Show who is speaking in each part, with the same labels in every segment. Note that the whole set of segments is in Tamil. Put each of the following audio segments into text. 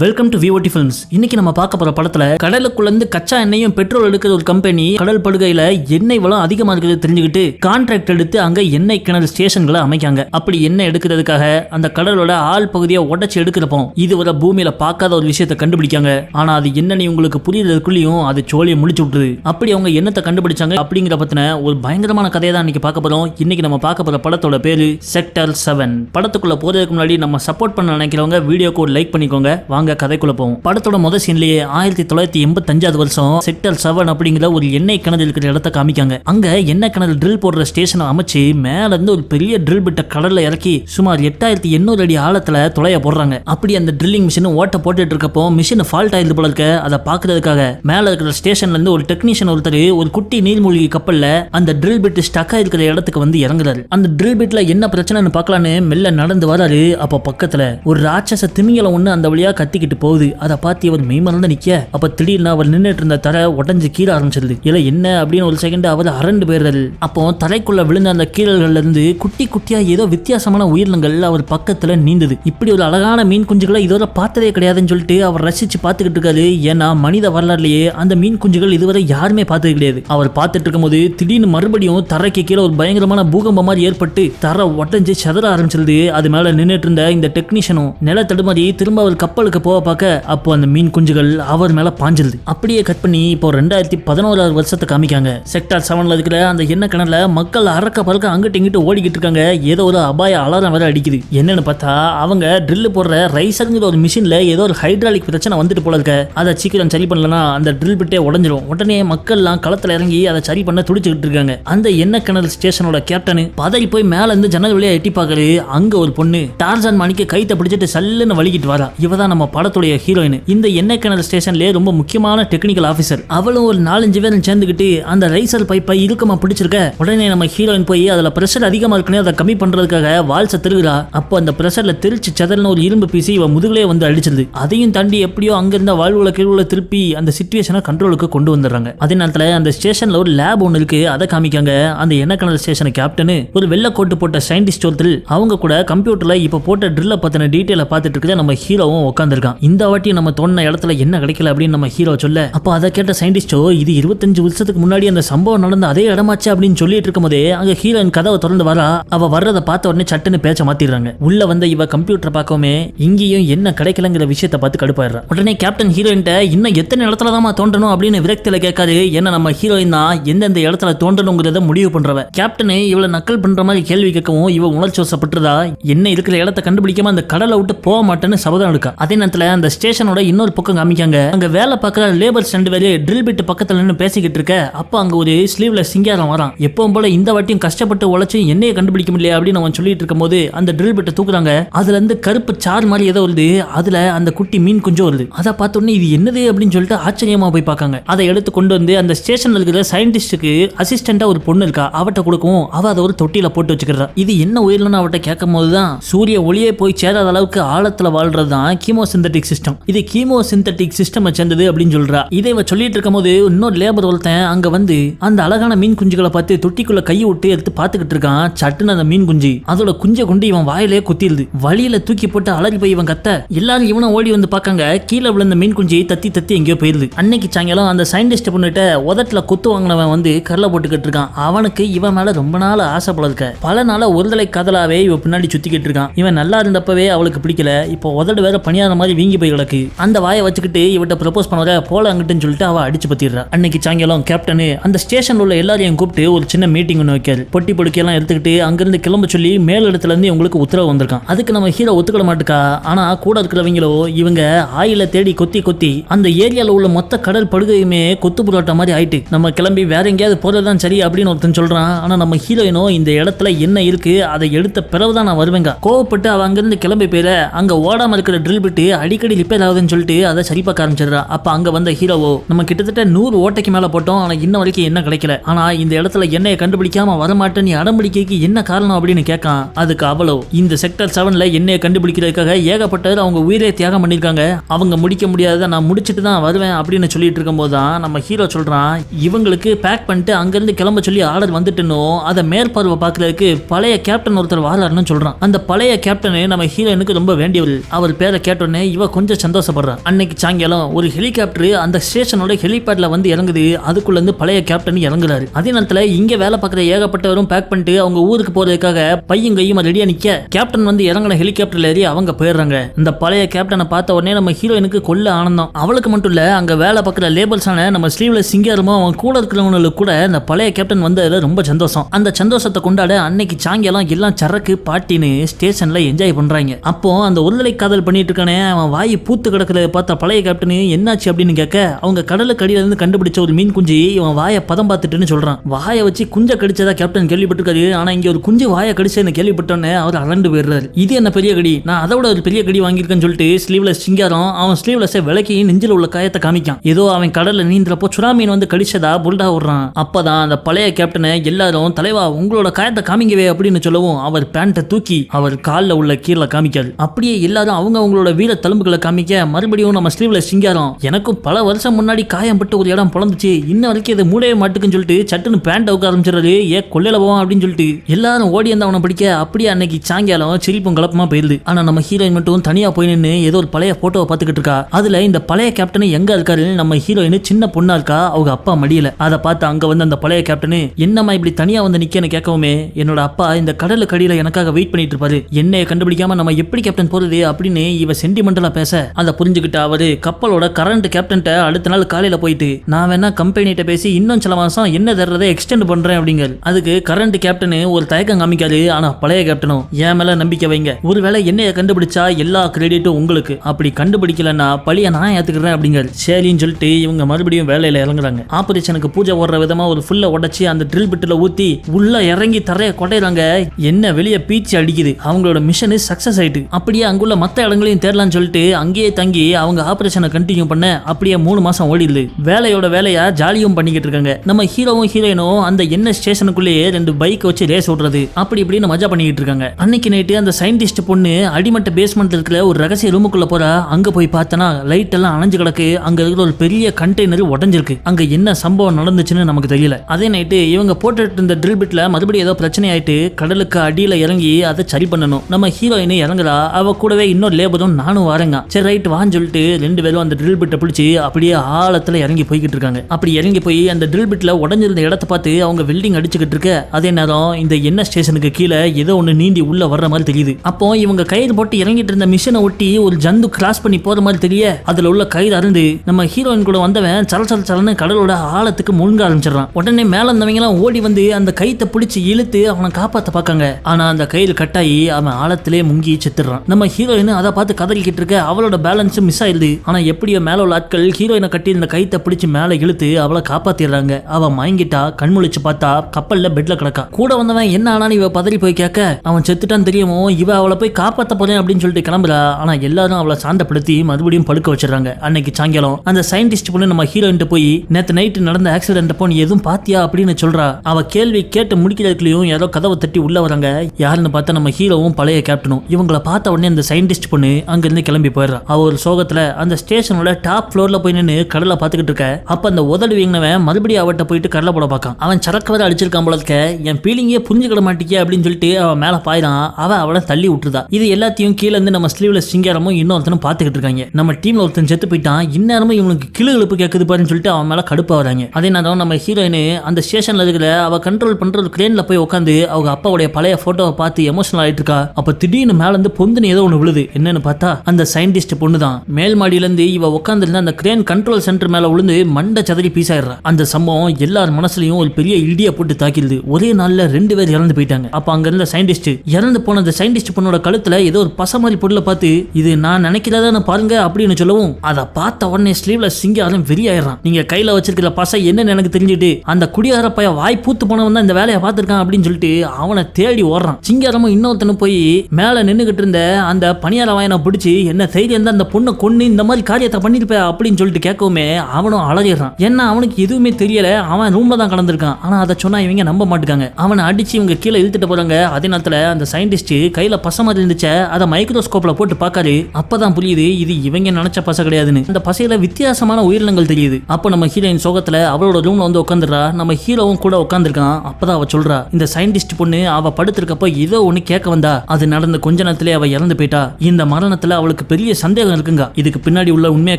Speaker 1: வெல்கம் டு விஓடி ஃபிலிம்ஸ் இன்னைக்கு நம்ம பார்க்க போற படத்துல கடலுக்குள்ளேருந்து கச்சா எண்ணெயும் பெட்ரோல் எடுக்கிற ஒரு கம்பெனி கடல் படுகையில எண்ணெய் வளம் அதிகமா இருக்கிறது தெரிஞ்சுக்கிட்டு கான்ட்ராக்ட் எடுத்து அங்க எண்ணெய் கிணறு ஸ்டேஷன்களை அமைக்காங்க. அப்படி எண்ணெய் எடுக்கிறதுக்காக அந்த கடலோட ஆள் பகுதியை உடச்சி எடுக்கிறப்போ இதுவரை பூமியில பார்க்காத ஒரு விஷயத்தை கண்டுபிடிக்காங்க. ஆனா அது என்னன்னு உங்களுக்கு புரியுறதுக்குள்ளேயும் அது சோழியை முடிச்சு விட்டுருது. அப்படி அவங்க என்னத்தை கண்டுபிடிச்சாங்க அப்படிங்கிற பத்தின ஒரு பயங்கரமான கதையை தான் இன்னைக்கு பார்க்க போறோம். இன்னைக்கு நம்ம பார்க்க போற படத்தோட பேரு செக்டர் செவன் படத்துக்குள்ள போறதுக்கு முன்னாடி நம்ம சப்போர்ட் பண்ண நினைக்கிறவங்க வீடியோக்கு ஒரு லைக் பண்ணிக்கோங்க. வாங்க கதைக்குள்ள போவோம். படத்தோட முத சீன்லயே ஆயிரத்தி தொள்ளாயிரத்தி எண்பத்தஞ்சாவது வருஷம் செக்டர் செவன் அப்படிங்கிற ஒரு எண்ணெய் கிணறு இருக்கிற இடத்த காமிக்காங்க. அங்க எண்ணெய் கிணறு ட்ரில் போடுற ஸ்டேஷனை அமைச்சு மேல இருந்து ஒரு பெரிய ட்ரில் பிட்ட கடல்ல இறக்கி சுமார் எட்டாயிரத்தி எண்ணூறு அடி ஆழத்துல துளைய போடுறாங்க. அப்படி அந்த ட்ரில்லிங் மிஷின் ஓட்ட போட்டுட்டு இருக்கப்போ மிஷின் ஃபால்ட் ஆயிருது போல இருக்க. அதை பாக்குறதுக்காக மேல இருக்கிற ஸ்டேஷன்ல இருந்து ஒரு டெக்னீஷியன் ஒருத்தர் ஒரு குட்டி நீர்மூழ்கி கப்பல்ல அந்த ட்ரில் பிட் ஸ்டக் ஆயிருக்கிற இடத்துக்கு வந்து இறங்குறாரு. அந்த ட்ரில் பிட்ல என்ன பிரச்சனைன்னு பார்க்கலான்னு மெல்ல நடந்து வராரு. அப்போ பக்கத்துல ஒரு ராட்சச திமிங்கலம் ஒண்ணு அந்த வழியா கத்தி கத்திக்கிட்டு போகுது. அதை பார்த்து அவர் மெய்மறந்து நிக்க அப்ப திடீர்னு அவர் நின்றுட்டு இருந்த தரை உடஞ்சு கீழே ஆரம்பிச்சிருது இல்ல என்ன? அப்படின்னு ஒரு செகண்ட் அவர் அரண்டு போயிடுறாரு அப்போ தரைக்குள்ள விழுந்த அந்த கீழல்கள்ல இருந்து குட்டி குட்டியா ஏதோ வித்தியாசமான உயிரினங்கள் அவர் பக்கத்துல நீந்தது. இப்படி ஒரு அழகான மீன் குஞ்சுகளை இதோட பார்த்ததே கிடையாதுன்னு சொல்லிட்டு அவர் ரசிச்சு பார்த்துக்கிட்டு இருக்காரு. ஏன்னா மனித வரலாறுலயே அந்த மீன் குஞ்சுகள் இதுவரை யாருமே பார்த்தது கிடையாது. அவர் பார்த்துட்டு இருக்கும்போது திடீர்னு மறுபடியும் தரைக்கு கீழே ஒரு பயங்கரமான பூகம்பம் மாதிரி ஏற்பட்டு தரை உடஞ்சு செதற ஆரம்பிச்சிருது அது மேல நின்றுட்டு இருந்த இந்த டெக்னீஷியனும் நில தடுமாறி திரும்ப அவர் கப்பலுக்கு போக பார்க்க அப்போ அந்த மீன் குஞ்சுகள் அவர் மேல பாஞ்சிருது. அப்படியே கட் பண்ணி இப்போ ரெண்டாயிரத்தி பதினோராவது வருஷத்தை காமிக்காங்க. செக்டார் செவன்ல இருக்கிற அந்த எண்ணெய் கிணறுல மக்கள் அறக்க பறக்க அங்கிட்டு இங்கிட்டு ஓடிக்கிட்டு இருக்காங்க. ஏதோ ஒரு அபாய அலாரம் வேற அடிக்குது. என்னன்னு பார்த்தா அவங்க ட்ரில் போடுற ரைசருங்கிற ஒரு மிஷின்ல ஏதோ ஒரு ஹைட்ராலிக் பிரச்சனை வந்துட்டு போல இருக்க. அதை சீக்கிரம் சரி பண்ணலனா அந்த ட்ரில் பிட்டே உடஞ்சிரும். உடனே மக்கள்லாம் களத்துல இறங்கி அதை சரி பண்ண துடிச்சுக்கிட்டு இருக்காங்க. அந்த எண்ணெய் கிணறு ஸ்டேஷனோட கேப்டனு பதறி போய் மேல இருந்து ஜன்னல் வழியா எட்டி பார்க்கறது அங்க ஒரு பொண்ணு. டார்ஜான் மாணிக்க கைத்தை பிடிச்சிட்டு சல்லுன்னு வலிக்கிட்டு வரா. இவ தான் நம்ம படத்துடைய ஹீரோயின் இந்த எண்ணெய் கிணறு ஸ்டேஷன்லயே ரொம்ப முக்கியமான டெக்னிக்கல் ஆஃபீஸர் அவளும் ஒரு நாலஞ்சு பேரும் சேர்ந்துக்கிட்டு அந்த ரைசர் பைப்பை இறுக்கமா பிடிச்சிருக்க உடனே நம்ம ஹீரோயின் போய் அதுல பிரஷர் அதிகமா இருக்குன்னு அதை கம்மி பண்றதுக்காக வால்ஸை திருகுறா அப்போ அந்த பிரஷர்ல திருச்சி செதல்னு ஒரு இரும்பு பீசி இவ முதுகுலே வந்து அடிச்சிருது. அதையும் தாண்டி எப்படியோ அங்கிருந்த வாழ்வுல கீழ்வுல திருப்பி அந்த சுச்சுவேஷனை கண்ட்ரோலுக்கு கொண்டு வந்துடுறாங்க. அதே நேரத்துல அந்த ஸ்டேஷன்ல ஒரு லேப் ஒன்று இருக்கு. அதை காமிக்காங்க. அந்த எண்ணெய் கிணறு ஸ்டேஷன் கேப்டனு ஒரு வெள்ளை கோட்டு போட்ட சயின்டிஸ்ட் ஒருத்தர் அவங்க கூட கம்ப்யூட்டர்ல இப்ப போட்ட ட்ரில்ல பத்தின டீட்டெயில பார்த்துட்டு இருக்கிற நம்ம ஹீரோவும் உட்காந்து உட்காந்துருக்கான் இந்த வாட்டி நம்ம தோணின இடத்துல என்ன கிடைக்கல அப்படின்னு நம்ம ஹீரோ சொல்ல அப்போ அதை கேட்ட சயின்டிஸ்டோ இது இருபத்தஞ்சு வருஷத்துக்கு முன்னாடி அந்த சம்பவம் நடந்த அதே இடமாச்சு அப்படின்னு சொல்லிட்டு இருக்கும் போதே அங்க ஹீரோயின் கதவை திறந்து வரா. அவ வர்றதை பார்த்த உடனே சட்டுன்னு பேச்ச மாத்திடுறாங்க. உள்ள வந்த இவ கம்ப்யூட்டர் பார்க்கவுமே இங்கேயும் என்ன கிடைக்கலங்கிற விஷயத்தை பார்த்து கடுப்பாயிடுறா. உடனே கேப்டன் ஹீரோயின் இன்னும் எத்தனை இடத்துல தான் தோன்றணும்? அப்படின்னு விரக்தியில கேட்காது என்ன நம்ம ஹீரோயின் தான் எந்தெந்த இடத்துல தோன்றணுங்கிறத முடிவு பண்றவ. கேப்டனு இவள நக்கல் பண்ற மாதிரி கேள்வி கேட்கவும் இவ உணர்ச்சி வசப்பட்டுறதா என்ன இருக்கிற இடத்த கண்டுபிடிக்காம அந்த கடலை விட்டு போக மாட்டேன்னு சபதம் எடுக்கா. அதே நேரத்தில் அந்த ஸ்டேஷனோட இன்னொரு பக்கம் காமிக்காங்க. அங்க வேலை பார்க்குற லேபர்ஸ் ரெண்டு வேலையை ட்ரில் பிட் பக்கத்துல நின்று பேசிக்கிட்டு இருக்க. அப்போ அங்க ஒரு ஸ்லீவ்ல சிங்காரம் வரான். எப்பவும் போல இந்த வாட்டியும் கஷ்டப்பட்டு உழைச்சு என்னைய கண்டுபிடிக்க முடியல அப்படின்னு அவன் சொல்லிட்டு இருக்கும்போது அந்த ட்ரில் பிட்டை தூக்குறாங்க. அதுல இருந்து கருப்பு சார் மாதிரி ஏதோ வருது. அதுல அந்த குட்டி மீன் குஞ்சம் வருது. அதை பார்த்தோன்னே இது என்னது அப்படின்னு சொல்லிட்டு ஆச்சரியமா போய் பார்க்காங்க. அதை எடுத்து கொண்டு வந்து அந்த ஸ்டேஷன்ல இருக்கிற சயின்டிஸ்டுக்கு அசிஸ்டண்டா ஒரு பொண்ணு இருக்கா. அவட்ட கொடுக்கும் அவ அதை ஒரு தொட்டியில போட்டு வச்சுக்கிறா. இது என்ன உயிரினு அவட்ட கேட்கும் போதுதான் சூரிய ஒளியே போய் சேராத அளவுக்கு ஆழத்துல வாழ்றதுதான் கீமோ சிந்தட்டிக் சிஸ்டம் இது கீமோ சிந்தட்டிக் சிஸ்டம் சேர்ந்தது அப்படின்னு சொல்றா. இதை இவ சொல்லிட்டு இருக்கும் போது இன்னொரு லேபர் ஒருத்தன் அங்க வந்து அந்த அழகான மீன் குஞ்சுகளை பார்த்து தொட்டிக்குள்ள கையை விட்டு எடுத்து பார்த்துக்கிட்டு இருக்கான். சட்டுன்னு அந்த மீன் குஞ்சு. அதோட குஞ்சை கொண்டு இவன் வாயிலே குத்திடுது. வழியில தூக்கி போட்டு அலறி போய் இவன் கத்த. எல்லாரும் இவனும் ஓடி வந்து பாக்காங்க கீழே விழுந்த மீன் குஞ்சு தத்தி தத்தி எங்கேயோ போயிருது. அன்னைக்கு சாயங்காலம் அந்த சயின்டிஸ்ட் பொண்ணுகிட்ட உதட்டுல கொத்து வாங்கினவன் வந்து கரல போட்டுக்கிட்டு இருக்கான். அவனுக்கு இவன் மேல ரொம்ப நாள் ஆசை இருக்க பல நாளா ஒருதலை கதலாவே இவ பின்னாடி சுத்திக்கிட்டு இருக்கான். இவன் நல்லா இருந்தப்பவே அவளுக்கு பிடிக்கல. இப்போ உதடு வேற பணியாத மாதிரி வீங்கி போய் கிடக்கு. அந்த வாயை வச்சுக்கிட்டு இவட்ட ப்ரப்போஸ் பண்ணவர போல அங்கிட்டுன்னு சொல்லிட்டு அவ அடிச்சு பத்திடுறா. அன்னைக்கு சாயங்காலம் கேப்டனு அந்த ஸ்டேஷன்ல உள்ள எல்லாரையும் கூப்பிட்டு ஒரு சின்ன மீட்டிங் ஒன்று வைக்காரு. பொட்டி பொடுக்கையெல்லாம் எடுத்துக்கிட்டு அங்கிருந்து கிளம்ப சொல்லி மேல் இடத்துல இருந்து இவங்களுக்கு உத்தரவு வந்திருக்கான். அதுக்கு நம்ம ஹீரோ ஒத்துக்கிட மாட்டுக்கா? ஆனா கூட இருக்கிறவங்களோ இவங்க ஆயில தேடி கொத்தி கொத்தி அந்த ஏரியால உள்ள மொத்த கடல் படுகையுமே கொத்து புரோட்டா மாதிரி ஆயிட்டு. நம்ம கிளம்பி வேற எங்கேயாவது போறதுதான் சரி அப்படின்னு ஒருத்தன் சொல்றான். ஆனா நம்ம ஹீரோயினோ இந்த இடத்துல என்ன இருக்கு அதை எடுத்த பிறகுதான் நான் வருவேங்க கோவப்பட்டு அவ அங்கிருந்து கிளம்பி போயிட அங்க ஓடாம இருக்கிற ட்ரில் பிட்டு அடிக்கடி ரிப்பேர் ஆகுதுன்னு சொல்லிட்டு அதை சரி பார்க்க ஆரம்பிச்சிடுறா. அப்ப அங்க வந்த ஹீரோவோ நம்ம கிட்டத்தட்ட நூறு ஓட்டைக்கு மேல போட்டோம் ஆனா இன்ன வரைக்கும் என்ன கிடைக்கல. ஆனா இந்த இடத்துல என்னைய கண்டுபிடிக்காம வரமாட்டேன் நீ அடம்பிடிக்கைக்கு என்ன காரணம் அப்படின்னு கேட்கான். அதுக்கு அவ்வளோ இந்த செக்டர் செவன்ல என்னைய கண்டுபிடிக்கிறதுக்காக ஏகப்பட்டவர் அவங்க உயிரை தியாகம் பண்ணிருக்காங்க அவங்க முடிக்க முடியாத நான் முடிச்சிட்டு தான் வருவேன் அப்படின்னு சொல்லிட்டு இருக்கும்போது தான் நம்ம ஹீரோ சொல்றான் இவங்களுக்கு பேக் பண்ணிட்டு அங்கிருந்து கிளம்ப சொல்லி ஆர்டர் வந்துட்டுனோ அதை மேற்பார்வை பார்க்கறதுக்கு பழைய கேப்டன் ஒருத்தர் வாழாருன்னு சொல்றான். அந்த பழைய கேப்டனு நம்ம ஹீரோயினுக்கு ரொம்ப வேண்டியவர் அவர் பேரை கேட்டோன்னே இவ கொஞ்சம் சந்தோஷப்படுறான் அன்னைக்கு சாயங்காலம் ஒரு ஹெலிகாப்டர் அந்த ஸ்டேஷனோட ஹெலிபேட்ல வந்து இறங்குது. அதுக்குள்ள இருந்து பழைய கேப்டன் இறங்குறாரு. அதே நேரத்துல இங்க வேலை பார்க்குற ஏகப்பட்டவரும் பேக் பண்ணிட்டு அவங்க ஊருக்கு போறதுக்காக பையன் கையும் ரெடியா நிக்க கேப்டன் வந்து இறங்கின ஹெலிகாப்டர்ல ஏறி அவங்க போயிடுறாங்க. இந்த பழைய கேப்டனை பார்த்த உடனே நம்ம ஹீரோயினுக்கு கொல்ல ஆனந்தம். அவளுக்கு மட்டும் இல்ல அங்க வேலை பார்க்குற லேபர்ஸான நம்ம ஸ்லீவ்ல சிங்காரமும் அவன் கூட இருக்கிறவங்களுக்கு கூட இந்த பழைய கேப்டன் வந்ததுல ரொம்ப சந்தோஷம். அந்த சந்தோஷத்தை கொண்டாட அன்னைக்கு சாயங்காலம் எல்லாம் சரக்கு பாட்டின்னு ஸ்டேஷன்ல என்ஜாய் பண்றாங்க. அப்போ அந்த ஒருதலை காதல் பண்ணிட்டு இருக்கானே அவன் வாய் பூத்து கிடக்கிறத பார்த்த பழைய கேப்டனு என்னாச்சு அப்படின்னு கேட்க அவங்க கடலுக்கு அடியிலிருந்து கண்டுபிடிச்ச ஒரு மீன் குஞ்சு இவன் வாயை பதம் பார்த்துட்டுன்னு சொல்கிறான் வாயை வச்சு குஞ்சை கடிச்சதா கேப்டன் கேள்விப்பட்டிருக்காரு ஆனால் இங்கே ஒரு குஞ்சு வாயை கடிச்சதுன்னு கேள்விப்பட்டோன்னே அவர் அரண்டு போயிடுறாரு. இது என்ன பெரிய கடி? நான் அதை விட ஒரு பெரிய கடி வாங்கியிருக்கேன்னு சொல்லிட்டு ஸ்லீவ்லெஸ் சிங்காரம் அவன் ஸ்லீவ்லெஸ்ஸை விலக்கி நெஞ்சில் உள்ள காயத்தை காமிக்கான். ஏதோ அவன் கடலில் நீந்திரப்போ சுறா மீன் வந்து கடிச்சதா புல்டா விடுறான். அப்பதான் அந்த பழைய கேப்டனை எல்லாரும் தலைவா உங்களோட காயத்தை காமிங்கவே அப்படின்னு சொல்லவும் அவர் பேண்ட்டை தூக்கி அவர் காலில் உள்ள கீழே காமிக்காது அப்படியே எல்லாரும் அவங்க அவங்களோட வீர தழும்புகளை காமிக்க மறுபடியும் நம்ம ஸ்லீவ்ல சிங்காரம். எனக்கும் பல வருஷம் முன்னாடி காயம் பட்டு ஒரு இடம் பிளந்துச்சு இன்ன வரைக்கும் இதை மூடவே மாட்டுக்குன்னு சொல்லிட்டு சட்டுன்னு பேண்ட் அவுக்க ஆரம்பிச்சிடுறாரு. ஏ கொள்ளையில போவான் அப்படின்னு சொல்லிட்டு. எல்லாரும் ஓடி வந்து அவனை பிடிக்க அப்படியே அன்னைக்கு சாயங்காலம் சிரிப்பும் கலப்பமா போயிருது. ஆனா நம்ம ஹீரோயின் மட்டும் தனியா போய் நின்று ஏதோ ஒரு பழைய போட்டோவை பார்த்துக்கிட்டு இருக்கா. அதுல இந்த பழைய கேப்டன் எங்க இருக்காரு? நம்ம ஹீரோயின் சின்ன பொண்ணா இருக்கா? அவங்க அப்பா மடியில. அதை பார்த்து அங்க வந்து அந்த பழைய கேப்டனு என்னம்மா இப்படி தனியா வந்து நிக்கன்னு கேட்கவுமே என்னோட அப்பா இந்த கடலு கடியில எனக்காக வெயிட் பண்ணிட்டு இருப்பாரு. என்னைய கண்டுபிடிக்காம நம்ம எப்படி கேப்டன் போறது அப்படின்னு இவ சென்டிமெண்டலா பேச. அதை புரிஞ்சுக்கிட்ட அவரு கப்பலோட கரண்ட் கேப்டன்ட்ட அடுத்த நாள் காலையில போயிட்டு நான் வேணா கம்பெனிட்ட பேசி இன்னும் சில மாசம் என்ன தர்றதை எக்ஸ்டெண்ட் பண்றேன் அப்படிங்க அதுக்கு கரண்ட் கேப்டனு ஒரு தயக்கம் காமிக்காது ஆனா பழைய கேப்டனும் என் மேல நம்பிக்கை வைங்க. ஒருவேளை என்னைய கண்டுபிடிச்சா எல்லா கிரெடிட்டும் உங்களுக்கு. அப்படி கண்டுபிடிக்கலன்னா பழிய நான் ஏத்துக்கிறேன் அப்படிங்க சரின்னு சொல்லிட்டு இவங்க மறுபடியும் வேலையில இறங்குறாங்க. ஆபரேஷனுக்கு பூஜை ஓடுற விதமா ஒரு ஃபுல்ல உடச்சி அந்த ட்ரில் பிட்டில் ஊத்தி உள்ள இறங்கி தரைய கொடைறாங்க. என்ன வெளியே பீச்சு அடிக்குது. அவங்களோட மிஷனு சக்சஸ் ஆயிட்டு. அப்படியே அங்குள்ள மத்த இடங்களையும் தேடலாம்னு சொல்லிட்டு அங்கேயே தங்கி அவங்க ஆப்ரேஷனை கண்டினியூ பண்ண அப்படியே மூணு மாசம் ஓடிடுது. வேலையோட வேலையா ஜாலியும் பண்ணிக்கிட்டு இருக்காங்க. நம்ம ஹீரோவும் ஹீரோயினும் அந்த என்ன ஸ்டேஷனுக்குள்ளேயே ரெண்டு பைக் வச்சு ரேஸ் ஓடுறது. அப்படி இப்படின்னு மஜா பண்ணிக்கிட்டு இருக்காங்க. அன்னைக்கு நைட்டு அந்த சயின்டிஸ்ட் பொண்ணு அடிமட்ட பேஸ்மெண்ட் இருக்கிற ஒரு ரகசிய ரூமுக்குள்ள போறா. அங்க போய் பார்த்தனா லைட் எல்லாம் அணைஞ்சு கிடக்கு. அங்க இருக்கிற ஒரு பெரிய கண்டெய்னர் உடஞ்சிருக்கு. அங்க என்ன சம்பவம் நடந்துச்சுன்னு நமக்கு தெரியல. அதே நைட்டு இவங்க போட்டுட்டு இருந்த ட்ரில் பிட்ல மறுபடியும் ஏதோ பிரச்சனை ஆயிட்டு கடலுக்கு அடியில இறங்கி அதை சரி பண்ணணும். நம்ம ஹீரோயின் இறங்குறா. அவ கூடவே இன்னொரு லேபரும் நானும் வரேங்க. சரி ரைட் வான்னு சொல்லிட்டு ரெண்டு பேரும் அந்த ட்ரில் பிட்டை பிடிச்சி அப்படியே ஆழத்துல இறங்கி போய்கிட்டு இருக்காங்க. அப்படி இறங்கி போய் அந்த ட்ரில் பிட்ல உடஞ்சிருந்த இடத்த பார்த்து அவங்க வெல்டிங் அடிச்சுக்கிட்டு இருக்க அதே நேரம் இந்த என்ன ஸ்டேஷனுக்கு கீழே ஏதோ ஒன்று நீந்தி உள்ள வர்ற மாதிரி தெரியுது. அப்போ இவங்க கயிறு போட்டு இறங்கிட்டு இருந்த மிஷினை ஒட்டி ஒரு ஜந்து கிராஸ் பண்ணி போற மாதிரி தெரிய அதுல உள்ள கயிறு அருந்து நம்ம ஹீரோயின் கூட வந்தவன் சல சல சலன்னு கடலோட ஆழத்துக்கு முழுங்க ஆரம்பிச்சிடறான். உடனே மேல இருந்தவங்க எல்லாம் ஓடி வந்து அந்த கயித்தை பிடிச்சி இழுத்து அவனை காப்பாத்த பாக்காங்க ஆனா அந்த கயிறு கட்டாயி அவன் ஆழத்திலே முங்கி செத்துடுறான். நம்ம ஹீரோயின் அதை பார்த்து கதறிக்கிட்டு இருக்க அவளோட பேலன்ஸ் மிஸ் ஆயிடுது. ஆனா எப்படியோ மேல உள்ள ஆட்கள் ஹீரோயினை கட்டி இந்த கைத்தை பிடிச்சு மேலே இழுத்து அவளை காப்பாத்திடுறாங்க. அவன் மயங்கிட்டா கண்முழிச்சு பார்த்தா கப்பல்ல பெட்ல கிடக்கா. கூட வந்தவன் என்ன ஆனான்னு இவ பதறி போய் கேட்க அவன் செத்துட்டான்னு தெரியுமோ? இவ அவளை போய் காப்பாத்த போறேன் அப்படின்னு சொல்லிட்டு கிளம்புறா. ஆனா எல்லாரும் அவளை சாந்தப்படுத்தி மறுபடியும் படுக்க வச்சிடறாங்க. அன்னைக்கு சாயங்காலம் அந்த சயின்டிஸ்ட் பொண்ணு நம்ம ஹீரோயின் போய் நேற்று நைட்டு நடந்த ஆக்சிடென்ட் போன் எதுவும் பாத்தியா? அப்படின்னு சொல்றா. அவ கேள்வி கேட்டு முடிக்கிறதுக்குள்ளயும் யாரோ கதவை தட்டி உள்ள வராங்க. யாருன்னு பார்த்தா நம்ம ஹீரோவும் பழைய கேப்டனும் இவங்கள பார்த்த உடனே அந்த சயின்டிஸ்ட் பொண்ணு அங்கிருந்து இருந்து கிளம்பி போயிடுறான் அவ ஒரு சோகத்துல அந்த ஸ்டேஷனோட டாப் ஃப்ளோர்ல போய் நின்று கடலை பார்த்துக்கிட்டு இருக்க. அப்ப அந்த உதடு வீங்கினவன் மறுபடியும் அவட்ட போயிட்டு கடலை போட பார்க்கான். அவன் சரக்கு வேற அடிச்சிருக்கான் போல இருக்க. என் பீலிங்கே புரிஞ்சுக்கிட மாட்டேங்க அப்படின்னு சொல்லிட்டு அவன் மேல பாயிறான். அவன் அவளை தள்ளி விட்டுருதா இது எல்லாத்தையும் கீழே இருந்து நம்ம ஸ்லீவ்ல சிங்காரமும் இன்னொருத்தனும் பார்த்துக்கிட்டு இருக்காங்க. நம்ம டீம்ல ஒருத்தன் செத்து போயிட்டான். இந்நேரமும் இவனுக்கு கிளு இழுப்பு கேட்குது பாருன்னு சொல்லிட்டு அவன் மேல கடுப்பா வராங்க அதே நேரம் நம்ம ஹீரோயின் அந்த ஸ்டேஷன்ல இருக்கிற அவ கண்ட்ரோல் பண்ற ஒரு கிரேன்ல போய் உட்காந்து அவங்க அப்பாவுடைய பழைய போட்டோவை பார்த்து எமோஷனல் ஆயிட்டு இருக்கா. அப்ப திடீர்னு மேல இருந்து பொந்துன்னு ஏதோ ஒன்று விழுது. என்னன்னு பார்த்தா அந்த சயின்டிஸ்ட் பொண்ணு தான் மேல் மாடியிலேருந்து இவ உட்காந்துருந்த அந்த கிரேன் கண்ட்ரோல் சென்டர் மேலே விழுந்து மண்டை சதறி பீஸ் அந்த சம்பவம் எல்லார் மனசுலையும் ஒரு பெரிய இடியை போட்டு தாக்கிடுது. ஒரே நாளில் ரெண்டு பேர் இறந்து போயிட்டாங்க. அப்போ அங்க இருந்த சயின்டிஸ்ட் இறந்து போன அந்த சயின்டிஸ்ட் பொண்ணோட கழுத்தில் ஏதோ ஒரு பச மாதிரி பொருளை பார்த்து இது நான் நினைக்கிறதான்னு பாருங்க அப்படின்னு சொல்லவும் அதை பார்த்த உடனே ஸ்லீவ்ல சிங்காரம் வெறியாயிடுறான். நீங்கள் நீங்க கையில வச்சிருக்கிற பசை என்னன்னு எனக்கு தெரிஞ்சுட்டு அந்த குடியார பைய வாய் பூத்து போனவன் தான் இந்த வேலையை பார்த்துருக்கான் அப்படின்னு சொல்லிட்டு அவனை தேடி ஓடுறான். சிங்காரமும் இன்னொருத்தனும் போய் மேலே நின்றுகிட்டு இருந்த அந்த பணியார வாயனை பிடிச்சி என்ன தைரியம் தான் அந்த பொண்ணை கொன்னு இந்த மாதிரி காரியத்தை பண்ணிருப்ப அப்படின்னு சொல்லிட்டு கேட்கவுமே அவனும் அலறிடுறான் ஏன்னா அவனுக்கு எதுவுமே தெரியல அவன் ரூம்ல தான் கலந்துருக்கான். ஆனா அதை சொன்னா இவங்க நம்ப மாட்டுக்காங்க. அவனை அடிச்சு இவங்க கீழே இழுத்துட்டு போறாங்க. அதே நேரத்துல அந்த சயின்டிஸ்ட் கையில பசை மாதிரி இருந்துச்ச அதை மைக்ரோஸ்கோப்ல போட்டு பாக்காரு அப்பதான் புரியுது இது இவங்க நினைச்ச பசை கிடையாதுன்னு. அந்த பசையில வித்தியாசமான உயிரினங்கள் தெரியுது. அப்போ நம்ம ஹீரோயின் சோகத்துல அவளோட ரூம்ல வந்து உட்காந்துடுறா நம்ம ஹீரோவும் கூட உட்காந்துருக்கான் அப்பதான் அவ சொல்றா இந்த சயின்டிஸ்ட் பொண்ணு அவ படுத்திருக்கப்ப ஏதோ ஒண்ணு கேட்க வந்தா. அது நடந்த கொஞ்ச நேரத்திலே அவ இறந்து போயிட்டா. இந்த மரணத்துல அவளுக்கு பெரிய சந்தேகம் இருக்குங்க. இதுக்கு பின்னாடி உள்ள உண்மையை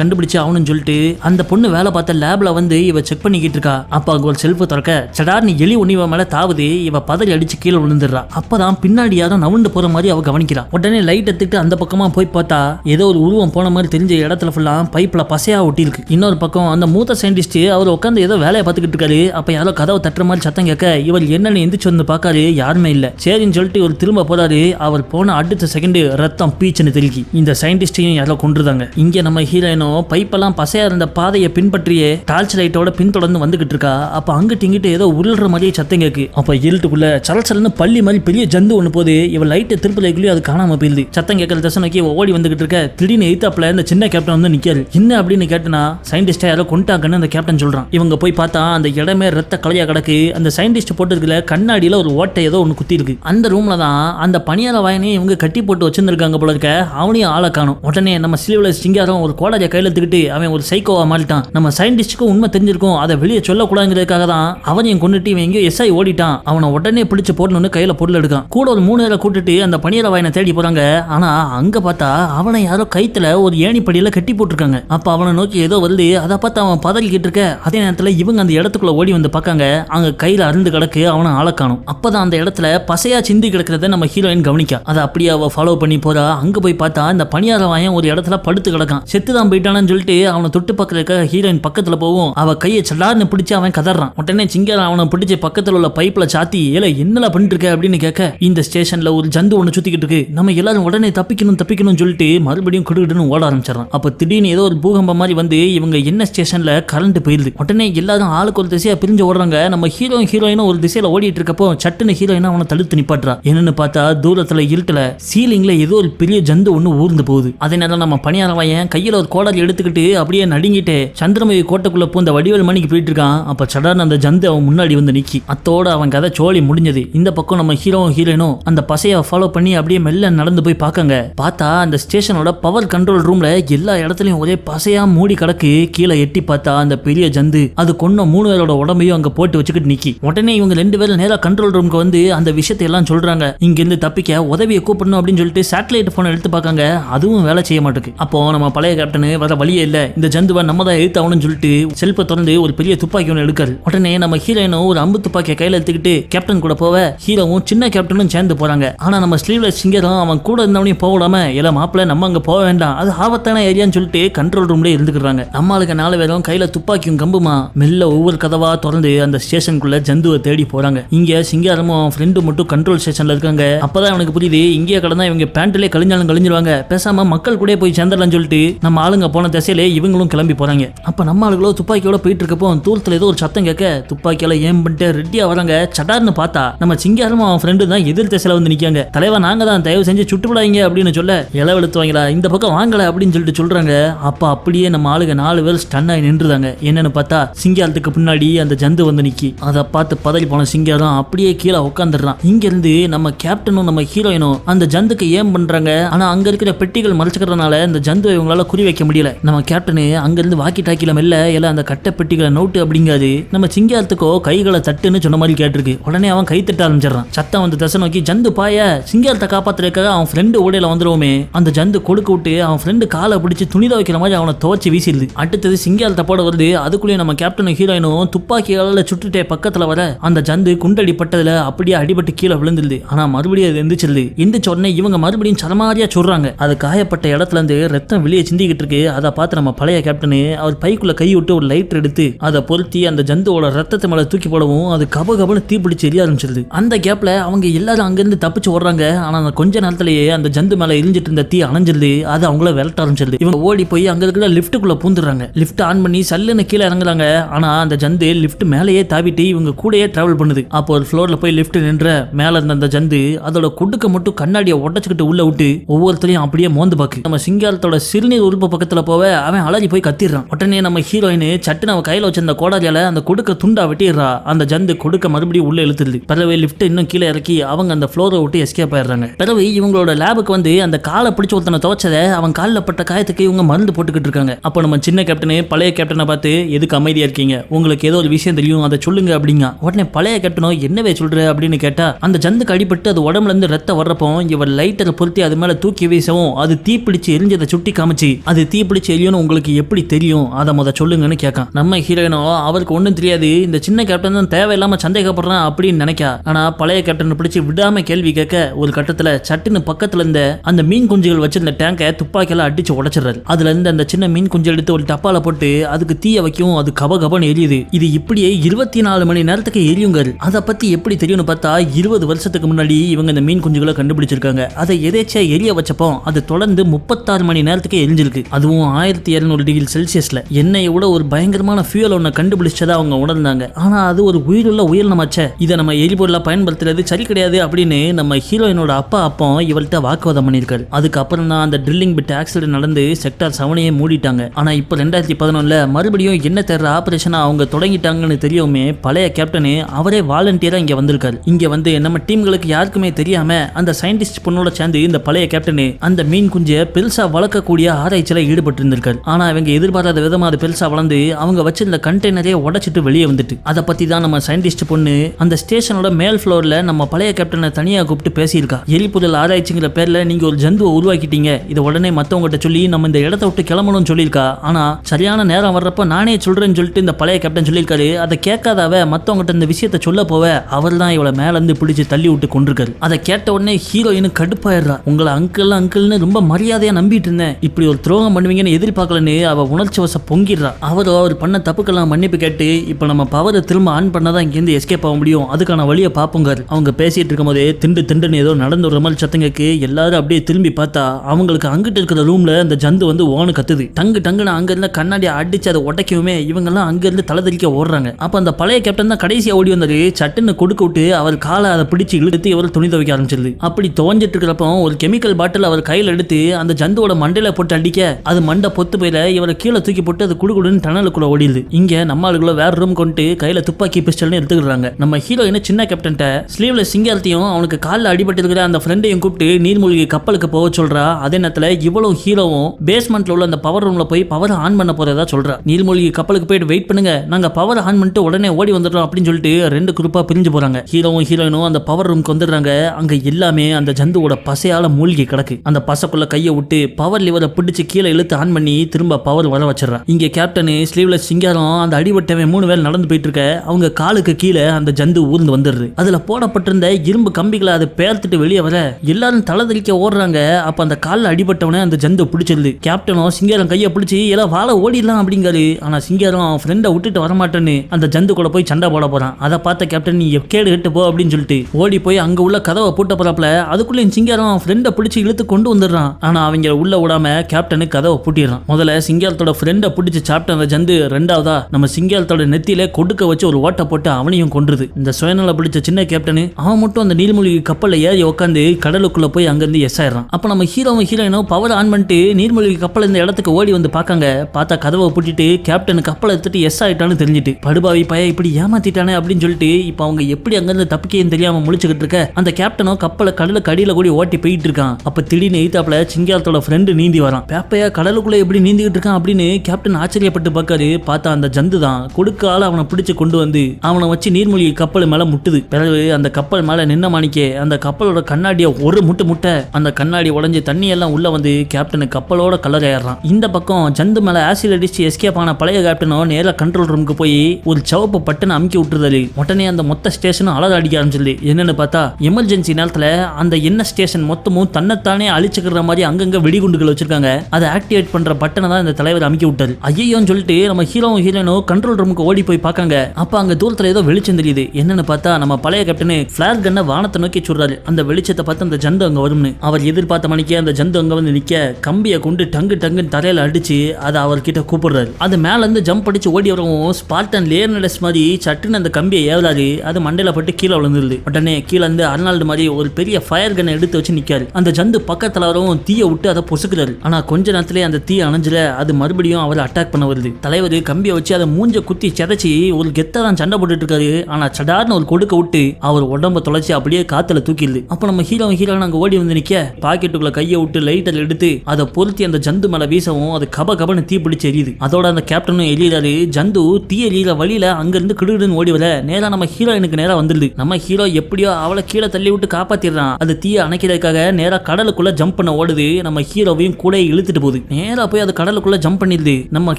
Speaker 1: கண்டுபிடிச்சு ஆகணும்னு சொல்லிட்டு அந்த பொண்ணு வேலை பார்த்த லேப்ல வந்து இவ செக் பண்ணிக்கிட்டு இருக்கா. அப்ப அங்க ஒரு செல்ஃபு திறக்க சடார்னு எலி ஒண்ணு இவ மேல தாவுது இவ பதறி அடிச்சு கீழே விழுந்துடுறா. அப்பதான் பின்னாடி யாரும் நவுண்டு போற மாதிரி அவ கவனிக்கிறா. உடனே லைட் எடுத்துட்டு அந்த பக்கமா போய் பார்த்தா ஏதோ ஒரு உருவம் போன மாதிரி தெரிஞ்ச இடத்துல ஃபுல்லா பைப்ல பசையா ஒட்டி இருக்கு இன்னொரு பக்கம் அந்த மூத்த சயின்டிஸ்ட் அவர் உட்காந்து ஏதோ வேலையை பார்த்துக்கிட்டு இருக்காரு. அப்ப யாரோ கதவை தட்டுற மாதிரி சத்தம் கேட்க இவர் என்னன்னு எந்திரிச்சு வந்து பார்க்காரு யாருமே இல்ல. சரின்னு சொல்லிட்டு இவர் திரும்ப போறாரு. அவர் போன அடுத்த செகண்ட் ரத்தம் பீச்சுன்னு தெளிக்கி இந்த இந்த சயின்டிஸ்டையும் யாரோ கொண்டுருந்தாங்க இங்க நம்ம ஹீரோயினோ பைப்பெல்லாம் பசையா இருந்த பாதையை பின்பற்றியே டார்ச் லைட்டோட பின்தொடர்ந்து வந்துகிட்டு இருக்கா. அப்ப அங்கிட்டு இங்கிட்டு ஏதோ உருள்ற மாதிரியே சத்தம் கேக்கு. அப்ப இருட்டுக்குள்ள சலச்சலன்னு பள்ளி மாதிரி பெரிய ஜந்து ஒண்ணு போது இவ லைட்டை திருப்பலைக்குள்ளேயும் அது காணாம போயிருது. சத்தம் கேட்கற தசை நோக்கி ஓடி வந்துகிட்டு இருக்க. திடீர்னு எழுத்தாப்புல இந்த சின்ன கேப்டன் வந்து நிற்காரு என்ன அப்படின்னு கேட்டனா சயின்டிஸ்டா யாரோ கொண்டாங்கன்னு அந்த கேப்டன் சொல்றான். இவங்க போய் பார்த்தா அந்த இடமே ரத்த கலையா கிடக்கு. அந்த சயின்டிஸ்ட் போட்டிருக்கல கண்ணாடியில ஒரு ஓட்டை ஏதோ ஒன்று குத்தி இருக்கு அந்த ரூம்ல தான் அந்த பணியார வாயனையும் இவங்க கட்டி போட்டு வச்சிருந்திருக்காங்க போல இருக்க. அவனையும் ஆளை காணும். உடனே நம்ம சிலுவில் சிங்காரம் ஒரு கோடாரியை கையில் எடுத்துக்கிட்டு அவன் ஒரு சைக்கோவா மாறிட்டான். நம்ம சயின்டிஸ்டுக்கும் உண்மை தெரிஞ்சிருக்கும். அதை வெளியே சொல்லக்கூடாதுங்கிறதுக்காக தான் அவனையும் கொண்டுட்டு இவன் எங்கேயோ எஸ்ஐ ஓடிட்டான். அவனை உடனே பிடிச்சு போடணும்னு கையில் பொருள் எடுக்கான். கூட ஒரு மூணு பேரை கூட்டுட்டு அந்த பணியார வாயனை தேடி போறாங்க. ஆனா அங்க பார்த்தா அவனை யாரோ கைத்துல ஒரு ஏணிப்படியில கட்டி போட்டிருக்காங்க. அப்ப அவனை நோக்கி ஏதோ வருது. அதை பார்த்து அவன் பதறிக்கிட்டு இருக்க. அதே நேரத்துல இவங்க அந்த இடத்துக்குள்ள ஓடி வந்து பார்க்காங்க. அங்க கையில அருந்து கிடக்கு. அவனை ஆள காணும். அப்பதான் அந்த இடத்துல பசையா சிந்தி கிடக்கிறத நம்ம ஹீரோயின் கவனிக்கா. அதை அப்படியே அவ ஃபாலோ பண்ணி போறா. அங்க போய் பார்த்தா இந்த பணியார வாயன் ஒரு இடத்துல படுத்து கிடக்கான். செத்து தான் போயிட்டானு சொல்லிட்டு அவனை தொட்டு பக்கத்துல இருக்க ஹீரோயின் பக்கத்துல போகும். அவ கையை சடார்னு பிடிச்சு அவன் கதறான். உடனே சிங்கார அவனை பிடிச்சு பக்கத்துல உள்ள பைப்ல சாத்தி ஏல என்னல பண்ணிட்டு இருக்க அப்படின்னு கேட்க இந்த ஸ்டேஷன்ல ஒரு ஜந்து ஒண்ணு சுத்திக்கிட்டு இருக்கு. நம்ம எல்லாரும் உடனே தப்பிக்கணும் தப்பிக்கணும்னு சொல்லிட்டு மறுபடியும் குடுக்கிட்டுன்னு ஓட ஆரம்பிச்சிடறான். அப்ப திடீர்னு ஏதோ ஒரு பூகம்பம் மாதிரி வந்து இவங்க என்ன ஸ்டேஷன்ல கரண்ட் போயிருது. உடனே எல்லாரும் ஆளுக்கு ஒரு திசையா பிரிஞ்சு ஓடுறாங்க. நம்ம ஹீரோ ஹீரோயினும் ஒரு திசையில ஓடிட்டு இருக்கப்போ சட்டுன்னு ஹீரோயினா அவனை தடுத்து நிப்பாட்டுறா என்னன்னு பார்த்தா தூரத்துல இருட்டுல சீலிங்ல ஏதோ ஒரு பெரிய ஜந்து ஒண்ணு ஊர்ந்து போகுது. அதே நேரம் நம்ம பணியார கையில் ஒரு கோடாரி எடுத்துக்கிட்டு அப்படியே நடுங்கிட்டு சந்திரமுகி கோட்டைக்குள்ள பூந்த வடிவேல் மணிக்கு போயிட்டு இருக்கான். அப்ப சடார்னு அந்த ஜந்து அவன் முன்னாடி வந்து நிக்கி. அத்தோட அவன் கதை சோழி முடிஞ்சது. இந்த பக்கம் நம்ம ஹீரோவும் ஹீரோயினும் அந்த பசையை ஃபாலோ பண்ணி அப்படியே மெல்ல நடந்து போய் பார்க்காங்க. பார்த்தா அந்த ஸ்டேஷனோட பவர் கண்ட்ரோல் ரூம்ல எல்லா இடத்துலயும் ஒரே பசையா மூடி கிடக்கு. கீழே எட்டி பார்த்தா அந்த பெரிய ஜந்து. அது கொன்ன மூணு பேரோட உடம்பையும் அங்க போட்டு வச்சுக்கிட்டு நிக்கி. உடனே இவங்க ரெண்டு பேரும் நேரா கண்ட்ரோல் ரூம்க்கு வந்து அந்த விஷயத்தை எல்லாம் சொல்றாங்க. இங்க இருந்து தப்பிக்க உதவியை கூப்பிடணும் அப்படின்னு சொல்லிட்டு சேட்டலைட் போனை எடுத்து பார்க்காங்க. அதுவும் வேலை செய்ய மாட்டேங்குது அப்போ நம்ம பழைய கேப்டனு வர வழியே இல்லை. இந்த ஜந்துவை நம்ம தான் எழுத்தாகணும்னு சொல்லிட்டு செல்பை திறந்து ஒரு பெரிய துப்பாக்கி ஒன்று எடுக்காரு. உடனே நம்ம ஹீரோயினும் ஒரு அம்பு துப்பாக்கியை கையில் எடுத்துக்கிட்டு கேப்டன் கூட போவ ஹீரோவும் சின்ன கேப்டனும் சேர்ந்து போறாங்க. ஆனா நம்ம ஸ்லீவ்லெஸ் சிங்கரும் அவன் கூட இருந்தவனையும் போக விடாம இல்ல மாப்பிள்ள நம்ம அங்க போக வேண்டாம். அது ஆபத்தான ஏரியான்னு சொல்லிட்டு கண்ட்ரோல் ரூம்ல இருந்துக்கிறாங்க. நம்மளுக்கு நாலு பேரும் கையில துப்பாக்கியும் கம்புமா மெல்ல ஒவ்வொரு கதவா திறந்து அந்த ஸ்டேஷனுக்குள்ள ஜந்துவை தேடி போறாங்க. இங்க சிங்காரமும் ஃப்ரெண்டு மட்டும் கண்ட்ரோல் ஸ்டேஷன்ல இருக்காங்க. அப்பதான் அவனுக்கு புரியுது இங்கே கடந்தா இவங்க பேண்ட்லயே கழிஞ்சாலும் கழிஞ்சிருவாங்க. பேசாம மக்கள் கூட போய் சேர்ந்துடலாம்னு சொல்லிட்டு நம்ம ஆளுங்க போன திசையிலே இவங்களும் கிளம்பி போறாங்க. அப்ப நம்ம ஆளுகளோ துப்பாக்கியோட போயிட்டு இருக்கப்போ தூரத்துல ஏதோ ஒரு சத்தம் கேட்க துப்பாக்கியால ஏம் பண்ணிட்டு ரெட்டியா வராங்க. சடார்னு பார்த்தா நம்ம சிங்காரமும் அவன் ஃப்ரெண்டு தான் எதிர் திசையில வந்து நிக்காங்க தலைவா நாங்க தான் தயவு செஞ்சு சுட்டுவிடாதீங்க அப்படின்னு சொல்ல இளவெழுத்துவாங்களா இந்த பக்கம் வாங்கல அப்படின்னு சொல்லிட்டு சொல்றாங்க. அப்ப அப்படியே நம்ம ஆளுங்க நாலு பேர் ஸ்டன் ஆகி நின்றுதாங்க. என்னன்னு பார்த்தா சிங்காரத்துக்கு பின்னாடி அந்த ஜந்து வந்து நிக்கி. அதை பார்த்து பதறி போன சிங்காரம் அப்படியே கீழே உட்காந்துடுறான் இங்க இருந்து நம்ம கேப்டனும் நம்ம ஹீரோயினும் அந்த ஜந்துக்கு ஏம் பண்றாங்க. ஆனா அங்க இருக்கிற பெட்டிகள் மறைச்சிக்கிறதுனால இந்த ஜந்துவை இவங்களால குறி வைக்க முடியல. நம்ம கேப்டனு அங்கேருந்து வாக்கி டாக்கில மெல்ல எல்லாம் அந்த கட்டை பெட்டிகளை நோட்டு அப்படிங்காது. நம்ம சிங்காரத்துக்கோ கைகளை தட்டுன்னு சொன்ன மாதிரி கேட்டிருக்கு. உடனே அவன் கை தட்ட ஆரம்பிச்சிடறான். சத்தம் வந்து தசை நோக்கி ஜந்து பாய சிங்காரத்தை காப்பாத்துறதுக்காக அவன் ஃப்ரெண்டு ஓடையில வந்துருவோமே. அந்த ஜந்து கொடுக்க விட்டு அவன் ஃப்ரெண்டு காலை பிடிச்சி துணி துவைக்கிற மாதிரி அவனை துவச்சி வீசிடுது. அடுத்தது சிங்காரத்தை போட வருது. அதுக்குள்ளேயே நம்ம கேப்டனும் ஹீரோயினும் துப்பாக்கியால சுட்டுட்டே பக்கத்தில் வர அந்த ஜந்து குண்டடி பட்டதுல அப்படியே அடிபட்டு கீழே விழுந்துருது ஆனா மறுபடியும் அது எந்திரிச்சிருது எந்திரிச்ச உடனே இவங்க மறுபடியும் சரமாரியா சொல்றாங்க. அது காயப்பட்ட இடத்துலேருந்து ரத்தம் வெளியே சிந்திக்கிட்டு இருக்கு. அதை பார்த்து நம்ம பழைய கேப்டனு அவர் பைக்குள்ளே கை விட்டு ஒரு லைட்டர் எடுத்து அதை பொருத்தி அந்த ஜந்துவோட ரத்தத்தை மேலே தூக்கி போடவும் அது கப கபன்னு தீப்பிடிச்சு எரிய ஆரம்பிச்சிருது. அந்த கேப்பில் அவங்க எல்லாரும் அங்கேருந்து தப்பிச்சு ஓடுறாங்க. ஆனால் அந்த கொஞ்ச நேரத்திலேயே அந்த ஜந்து மேலே எரிஞ்சிட்டு இருந்த தீ அணைஞ்சிருது. அது அவங்கள விரட்ட ஆரம்பிச்சிருது. இவங்க ஓடி போய் அங்கே இருக்கிற லிஃப்ட்டுக்குள்ளே பூந்துடுறாங்க. லிஃப்ட் ஆன் பண்ணி சல்லுன்னு கீழே இறங்குறாங்க. ஆனால் அந்த ஜந்து லிஃப்ட் மேலேயே தாவிட்டு இவங்க கூடயே ட்ராவல் பண்ணுது. அப்போ ஒரு ஃப்ளோரில் போய் லிஃப்ட் நின்ற மேலே இருந்த அந்த ஜந்து அதோட குடுக்க மட்டும் கண்ணாடியை உடச்சிக்கிட்டு உள்ள விட்டு ஒவ்வொருத்தரையும் அப்படி அப்படியே மோந்து பாக்கு. நம்ம சிங்காரத்தோட சிறுநீர் உறுப்பு பக்கத்துல போக அவன் அலறி போய் கத்திடுறான். உடனே நம்ம ஹீரோயின் சட்டுன்னு அவன் கையில வச்சிருந்த கோடாரியால அந்த கொடுக்க துண்டா வெட்டிடுறா. அந்த ஜந்து கொடுக்க மறுபடியும் உள்ள இழுத்துருது பிறவை லிஃப்ட் இன்னும் கீழே இறக்கி அவங்க அந்த ஃப்ளோரை விட்டு எஸ்கேப் ஆயிடுறாங்க. பிறகு இவங்களோட லேபுக்கு வந்து அந்த காலை பிடிச்ச ஒருத்தனை துவச்சதை அவன் காலில் பட்ட காயத்துக்கு இவங்க மருந்து போட்டுக்கிட்டு இருக்காங்க. அப்போ நம்ம சின்ன கேப்டனு பழைய கேப்டனை பார்த்து எதுக்கு அமைதியா இருக்கீங்க? உங்களுக்கு ஏதோ ஒரு விஷயம் தெரியும் அதை சொல்லுங்க அப்படிங்க உடனே பழைய கேப்டனோ என்னவே சொல்ற? அப்படின்னு கேட்டா அந்த ஜந்துக்கு அடிபட்டு அது உடம்புல இருந்து ரத்தம் வர்றப்போ இவர் லைட்டரை பொருத்தி அது மேல தூக்கி வீசவும் வரவும் அது தீப்பிடிச்சு எரிஞ்சதை சுட்டி காமிச்சு அது தீப்பிடிச்சு எரியும்னு உங்களுக்கு எப்படி தெரியும்? அதை முத சொல்லுங்கன்னு கேட்கான். நம்ம ஹீரோயினோ அவருக்கு ஒன்றும் தெரியாது. இந்த சின்ன கேப்டன் தான் தேவையில்லாம சந்தேகப்படுறான் அப்படின்னு நினைக்கா. ஆனா பழைய கேப்டன் பிடிச்சு விடாம கேள்வி கேட்க ஒரு கட்டத்துல சட்டுன்னு பக்கத்துல இருந்த அந்த மீன் குஞ்சுகள் வச்சிருந்த டேங்கை துப்பாக்கியெல்லாம் அடிச்சு உடைச்சிடுறாரு. அதுல இருந்து அந்த சின்ன மீன் குஞ்சு எடுத்து ஒரு டப்பால போட்டு அதுக்கு தீய வைக்கும் அது கப கபன்னு எரியுது. இது இப்படியே இருபத்தி நாலு மணி நேரத்துக்கு எரியுங்க அதை பத்தி எப்படி தெரியும்னு பார்த்தா இருபது வருஷத்துக்கு முன்னாடி இவங்க இந்த மீன் குஞ்சுகளை கண்டுபிடிச்சிருக்காங்க. அதை எதேச்சியா எரிய வச்சப்போ அது தொடர்ந்து முப்பத்தாறு மணி நேரத்துக்கு எரிஞ்சிருக்கு. அதுவும் ஆயிரத்தி இருநூறு டிகிரி செல்சியஸ்ல. எண்ணெயை விட ஒரு பயங்கரமான ஃபியூல் ஒன்று கண்டுபிடிச்சதா அவங்க உணர்ந்தாங்க. ஆனா அது ஒரு உயிருள்ள உயிரினமாச்சே. இதை நம்ம எரிபொருளா பயன்படுத்துறது சரி கிடையாது அப்படின்னு நம்ம ஹீரோயினோட அப்பா அப்போ இவள்கிட்ட வாக்குவாதம் பண்ணியிருக்காரு. அதுக்கப்புறம் தான் அந்த ட்ரில்லிங் பிட் ஆக்சிடென்ட் நடந்து செக்டார் செவனையே மூடிட்டாங்க. ஆனா இப்போ ரெண்டாயிரத்தி பதினொன்னுல மறுபடியும் என்ன தேர்ற ஆபரேஷனா அவங்க தொடங்கிட்டாங்கன்னு தெரியவுமே பழைய கேப்டனு அவரே வாலண்டியரா இங்க வந்திருக்காரு. இங்க வந்து நம்ம டீம்களுக்கு யாருக்குமே தெரியாம அந்த சயின்டிஸ்ட் பொண்ணோட சேர்ந்து இந்த பழைய கேப்டனு அந்த மீன் குஞ்சை பெருசாக வளர்க்கக்கூடிய ஆராய்ச்சியில் ஈடுபட்டு இருந்திருக்காரு அவங்க இவங்க எதிர்பாராத விதமாக அது பெருசாக வளர்ந்து அவங்க வச்சிருந்த கண்டெய்னரே உடச்சிட்டு வெளியே வந்துட்டு. அதை பற்றி தான் நம்ம சயின்டிஸ்ட் பொண்ணு அந்த ஸ்டேஷனோட மேல் ஃப்ளோரில் நம்ம பழைய கேப்டனை தனியாக கூப்பிட்டு பேசியிருக்கா. எரிபொருள் ஆராய்ச்சிங்கிற பேரில் நீங்கள் ஒரு ஜந்துவை உருவாக்கிட்டீங்க. இதை உடனே மற்றவங்ககிட்ட சொல்லி நம்ம இந்த இடத்த விட்டு கிளம்பணும்னு சொல்லியிருக்கா. ஆனால் சரியான நேரம் வர்றப்ப நானே சொல்கிறேன்னு சொல்லிட்டு இந்த பழைய கேப்டன் சொல்லியிருக்காரு. அதை கேட்காதாவ மற்றவங்ககிட்ட இந்த விஷயத்த சொல்ல போவ. அவர் தான் இவளை மேலேருந்து இருந்து தள்ளி விட்டு கொண்டிருக்காரு. அதை கேட்ட உடனே ஹீரோயின் கடுப்பாயிடுறா. உங்களை அங்கிள் அங்கிள்னு ரொம்ப மரியாதையா நம்பிட்டு இருந்தேன். இப்படி ஒரு துரோகம் பண்ணுவீங்கன்னு எதிர்பார்க்கலன்னு அவ உணர்ச்சி வச பொங்கிடுறா. அவரோ அவர் பண்ண தப்புக்கெல்லாம் மன்னிப்பு கேட்டு இப்போ நம்ம பவரை திரும்ப ஆன் பண்ணாதான் இங்கேருந்து எஸ்கேப் ஆக முடியும். அதுக்கான வழியை பார்ப்போங்காரு அவங்க பேசிட்டு இருக்கும் போதே திண்டு திண்டுன்னு ஏதோ நடந்து ஒரு மாதிரி சத்தங்கக்கு எல்லாரும் அப்படியே திரும்பி பார்த்தா அவங்களுக்கு அங்கிட்டு இருக்கிற ரூம்ல அந்த ஜந்து வந்து ஓனு கத்துது. டங்கு டங்குன்னு அங்க இருந்த கண்ணாடி அடிச்சு அதை உடைக்கவுமே இவங்கெல்லாம் அங்க இருந்து தலைதறிக்க ஓடுறாங்க. அப்ப அந்த பழைய கேப்டன் தான் கடைசியா ஓடி வந்தாரு. சட்டுன்னு கொடுக்க விட்டு அவர் காலை அதை பிடிச்சு இழுத்து இவர் துணி துவைக்க ஆரம்பிச்சிருது. அப்படி துவஞ்சிட்டு இருக்கிறப்போ ஒரு கெமிக்கல் பாட்டில் அவர் கையில் எடுத்து அந்த ஜந்துவோட மண்டையில போட்டு அடிக்க அது மண்டை பொத்து போயில இவரை கீழே தூக்கி போட்டு அது குடுகுடுன்னு டனலுக்குள்ள ஓடிடுது. இங்க நம்ம ஆளுக்குள்ள வேற ரூம் கொண்டு கையில துப்பாக்கி பிஸ்டல்னு எடுத்துக்கிறாங்க. நம்ம ஹீரோயின் சின்ன கேப்டன்ட்ட ஸ்லீவ்ல சிங்காரத்தையும் அவனுக்கு காலில் அடிபட்டு இருக்கிற அந்த ஃப்ரெண்டையும் கூப்பிட்டு நீர்மூழ்கி கப்பலுக்கு போக சொல்றா. அதே நேரத்தில் இவ்வளவு ஹீரோவும் பேஸ்மெண்ட்ல உள்ள அந்த பவர் ரூம்ல போய் பவர் ஆன் பண்ண போறதா சொல்றா. நீர்மூழ்கி கப்பலுக்கு போயிட்டு வெயிட் பண்ணுங்க. நாங்க பவர் ஆன் பண்ணிட்டு உடனே ஓடி வந்துடுறோம் அப்படின்னு சொல்லிட்டு ரெண்டு குரூப்பா பிரிஞ்சு போறாங்க. ஹீரோவும் ஹீரோயினும் அந்த பவர் ரூம்க்கு வந்துடுறாங்க. அங்க எல்லாமே அந்த ஜந்துவோட பசையால மூழ்கி கிடக்கு. அந்த பசக்குள்ள கையை விட்டு பவர் லிவரை பிடிச்சி கீழே இழுத்து ஆன் பண்ணி திரும்ப பவர் வர வச்சிடறான். இங்கே கேப்டனு ஸ்லீவ்ல சிங்காரம் அந்த அடிபட்டவன் மூணு வேலை நடந்து போயிட்டு இருக்க அவங்க காலுக்கு கீழே அந்த ஜந்து ஊர்ந்து வந்துடுது. அதுல போடப்பட்டிருந்த இரும்பு கம்பிகளை அதை பேர்த்துட்டு வெளியே வர எல்லாரும் தலைதறிக்க ஓடுறாங்க. அப்ப அந்த காலில் அடிபட்டவனே அந்த ஜந்து பிடிச்சிருது. கேப்டனும் சிங்காரம் கையை பிடிச்சி எல்லாம் வாழ ஓடிடலாம் அப்படிங்காரு. ஆனா சிங்காரம் அவன் ஃப்ரெண்டை விட்டுட்டு வரமாட்டேன்னு அந்த ஜந்து கூட போய் சண்டை போட போறான். அதை பார்த்த கேப்டன் நீ கேடு கட்டு போ அப்படின்னு சொல்லிட்டு ஓடி போய் அங்க உள்ள கதவை பூட்ட போறாப்ல. அதுக்குள்ள சிங்காரம் ஃப்ரெண்டை பிடிச்சி இழுத்து கொண்டு வந்துடுறான் ஆனால் அவங்க உள்ள விடாம கேப்டனு கதவை பூட்டிடுறான். முதல்ல சிங்காலத்தோட ஃப்ரெண்டை பிடிச்சி சாப்பிட்ட அந்த ஜந்து ரெண்டாவதா நம்ம சிங்காலத்தோட நெத்தியில கொடுக்க வச்சு ஒரு ஓட்டை போட்டு அவனையும் கொன்றுது. இந்த சுயநல பிடிச்ச சின்ன கேப்டனு அவன் மட்டும் அந்த நீர்மூழ்கி கப்பலில் ஏறி உட்காந்து கடலுக்குள்ள போய் அங்கேருந்து எஸ் ஆயிடுறான். அப்போ நம்ம ஹீரோவும் ஹீரோயினும் பவர் ஆன் பண்ணிட்டு நீர்மூழ்கி கப்பல் இந்த இடத்துக்கு ஓடி வந்து பார்க்காங்க. பார்த்தா கதவை பூட்டிட்டு கேப்டன் கப்பலை எடுத்துட்டு எஸ் ஆயிட்டான்னு தெரிஞ்சுட்டு. படுபாவி பைய இப்படி ஏமாத்திட்டானே அப்படின்னு சொல்லிட்டு இப்போ அவங்க எப்படி அங்கேருந்து தப்பிக்கேன்னு தெரியாம முழிச்சுக்கிட்டு இருக்க அந்த கேப்டனும் கப்பலை கடலுக்கு கடியில் கூடி ஓட்டி போயிட்டு இருக்கான். அப்போ திடீர்னு எய்தாப்புல சிங்காரத்தோட ஃப்ரெண்டு நீந்தி வரான். பேப்பையா கடலுக்குள்ள எப்படி நீந்திக்கிட்டு இருக்கான் அப்படின்னு கேப்டன் ஆச்சரியப்பட்டு பார்க்காரு பார்த்தா அந்த ஜந்து தான். கொடுக்கால அவனை பிடிச்சு கொண்டு வந்து அவனை வச்சு நீர்மூழ்கி கப்பல் மேல முட்டுது. பிறகு அந்த கப்பல் மேல நின்ன மாணிக்கே அந்த கப்பலோட கண்ணாடியை ஒரு முட்டு முட்டை அந்த கண்ணாடி உடஞ்சி தண்ணி எல்லாம் உள்ள வந்து கேப்டன் கப்பலோட கலர் ஏறான் இந்த பக்கம் ஜந்து மேல ஆசிட் அடிச்சு எஸ்கேப் ஆன பழைய கேப்டனோ நேர கண்ட்ரோல் ரூமுக்கு போய் ஒரு சவப்பு பட்டனை அமுக்கி விட்டுருதாரு உடனே அந்த மொத்த ஸ்டேஷனும் அலற அடிக்க ஆரம்பிச்சிருது. என்னன்னு பார்த்தா எமர்ஜென்சி நேரத்துல அந்த என்ன ஸ்டேஷன் மொத்தமும் தன்னைத்தானே வச்சுக்கிற மாதிரி அங்கங்க வெடிகுண்டுகள் வச்சிருக்காங்க. அதை ஆக்டிவேட் பண்ற பட்டனை தான் இந்த தலைவர் அமுக்கி விட்டாரு. ஐயோன்னு சொல்லிட்டு நம்ம ஹீரோவும் ஹீரோனும் கண்ட்ரோல் ரூமுக்கு ஓடி போய் பார்க்காங்க. அப்ப அங்க தூரத்துல ஏதோ வெளிச்சம் தெரியுது. என்னன்னு பார்த்தா நம்ம பழைய கேப்டனு பிளார் கண்ணை வானத்தை நோக்கி சொல்றாரு அந்த வெளிச்சத்தை பார்த்து அந்த ஜந்து அங்க வரும்னு. அவர் எதிர்பார்த்த மணிக்கு அந்த ஜந்து அங்க வந்து நிக்க கம்பியை கொண்டு டங்கு டங்குன்னு தலையில அடிச்சு அதை அவர்கிட்ட கூப்பிடுறாரு. அது மேல இருந்து ஜம்ப் அடிச்சு ஓடி வரவும் ஸ்பார்டன் லேர்னடஸ் மாதிரி சட்டுன்னு அந்த கம்பியை ஏவலாரு அது மண்டையில பட்டு கீழே விழுந்துருது. உடனே கீழே இருந்து அர்னால்டு மாதிரி ஒரு பெரிய ஃபயர் கன்னை எடுத்து வச்சு நிக்காரு. அந்த ஜந்து பக்கத்துல எல்லாரும் தீயை விட்டு அதை பொசுக்கிறாரு. ஆனா கொஞ்ச நேரத்திலே அந்த தீ அணைஞ்சல அது மறுபடியும் அவரை அட்டாக் பண்ண வருது. தலைவர் கம்பியை வச்சு அதை மூஞ்ச குத்தி செதைச்சி ஒரு கெத்தா தான் சண்டை போட்டுட்டு இருக்காரு. ஆனா சடார்னு ஒரு கொடுக்க விட்டு அவர் உடம்ப தொலைச்சி அப்படியே காத்துல தூக்கிடுது. அப்ப நம்ம ஹீரோ ஹீரோ அங்க ஓடி வந்து நிக்க. பாக்கெட்டுக்குள்ள கையை விட்டு லைட்டர் எடுத்து அதை பொருத்தி அந்த ஜந்து மேல வீசவும் அது கப கபன்னு தீ பிடிச்சி எரியுது. அதோட அந்த கேப்டனும் எரியுறாரு. ஜந்து தீ எரியிற வழியில அங்கிருந்து கிடுகிடுன்னு ஓடி வர நேரா நம்ம ஹீரோயினுக்கு நேரா வந்துருது. நம்ம ஹீரோ எப்படியோ அவளை கீழே தள்ளி விட்டு காப்பாத்திடுறான். அது தீயை அணைக்கிறதுக்காக நேரா கடலுக்குள்ள ஜம்ப் பண்ண ஓடுது நம்ம ஹீரோவையும் கூட இழுத்துட்டு போகுது. நேராக போய் அது கடலுக்குள்ள ஜம்ப் பண்ணிடுது. நம்ம